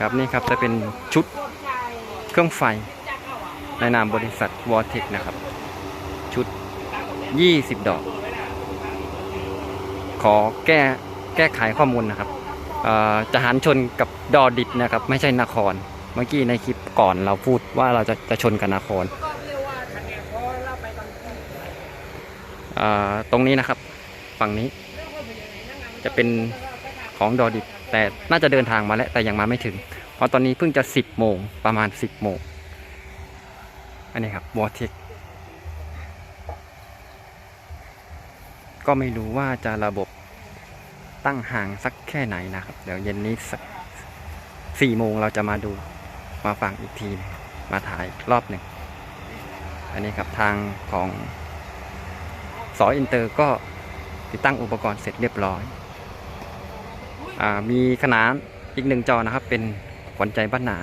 ครับนี่ครับจะเป็นชุดเครื่องไฟในนามบริษัทวอร์เทคนะครับ ชุด 20 ดอก ขอแก้แก้ไขข้อมูลนะครับจะหันชนกับดอดิดนะครับ ไม่ใช่นคร เมื่อกี้ในคลิปก่อนเราพูดว่าเราจะจะชนกับนครตรงนี้นะครับ ฝั่งนี้ จะเป็นของดอดิด แต่น่าจะเดินทางมาแล้วแต่ยังมาไม่ถึง เพราะตอนนี้เพิ่งจะ10โมงประมาณ10โมงอันนี้ครับวอเทคก็ไม่รู้ว่าจะระบบตั้งห่างสักแค่ไหนนะครับ เดี๋ยวเย็นนี้สักสี่โมงเราจะมาดูมาฟังอีกที มาถ่ายรอบหนึ่ง อันนี้ครับทางของสออินเตอร์ก็ติดตั้งอุปกรณ์เสร็จเรียบร้อย มีขนาดอีกหนึ่งจอนะครับ เป็นขวัญใจบ้านนา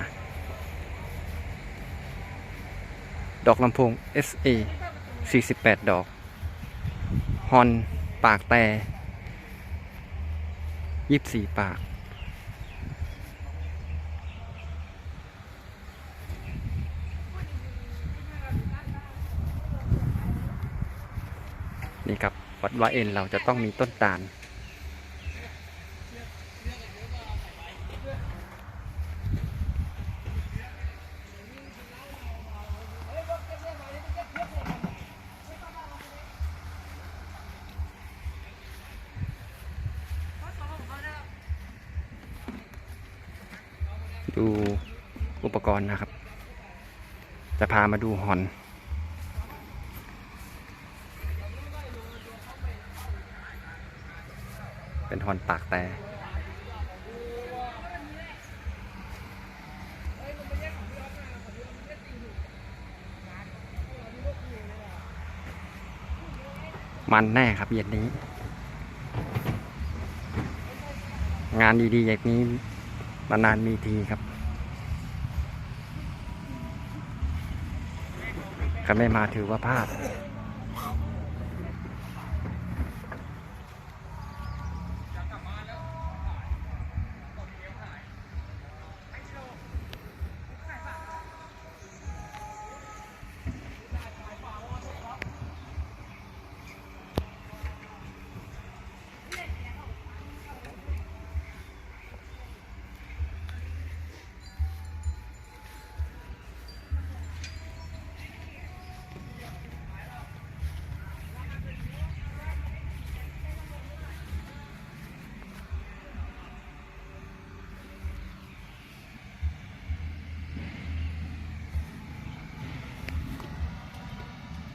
ดอกลำโพง SA 48 ดอก ฮอนปากแต่24ปาก นี่ครับ วัดว่าเอ็นเราจะต้องมีต้นตาล ดูอุปกรณ์นะครับ จะพามาดูฮอน เป็นฮอนปากแต่มันแน่ครับเย็นนี้ งานดีๆอย่างนี้นานๆมีทีครับ ใครไม่มาถือว่าพลาด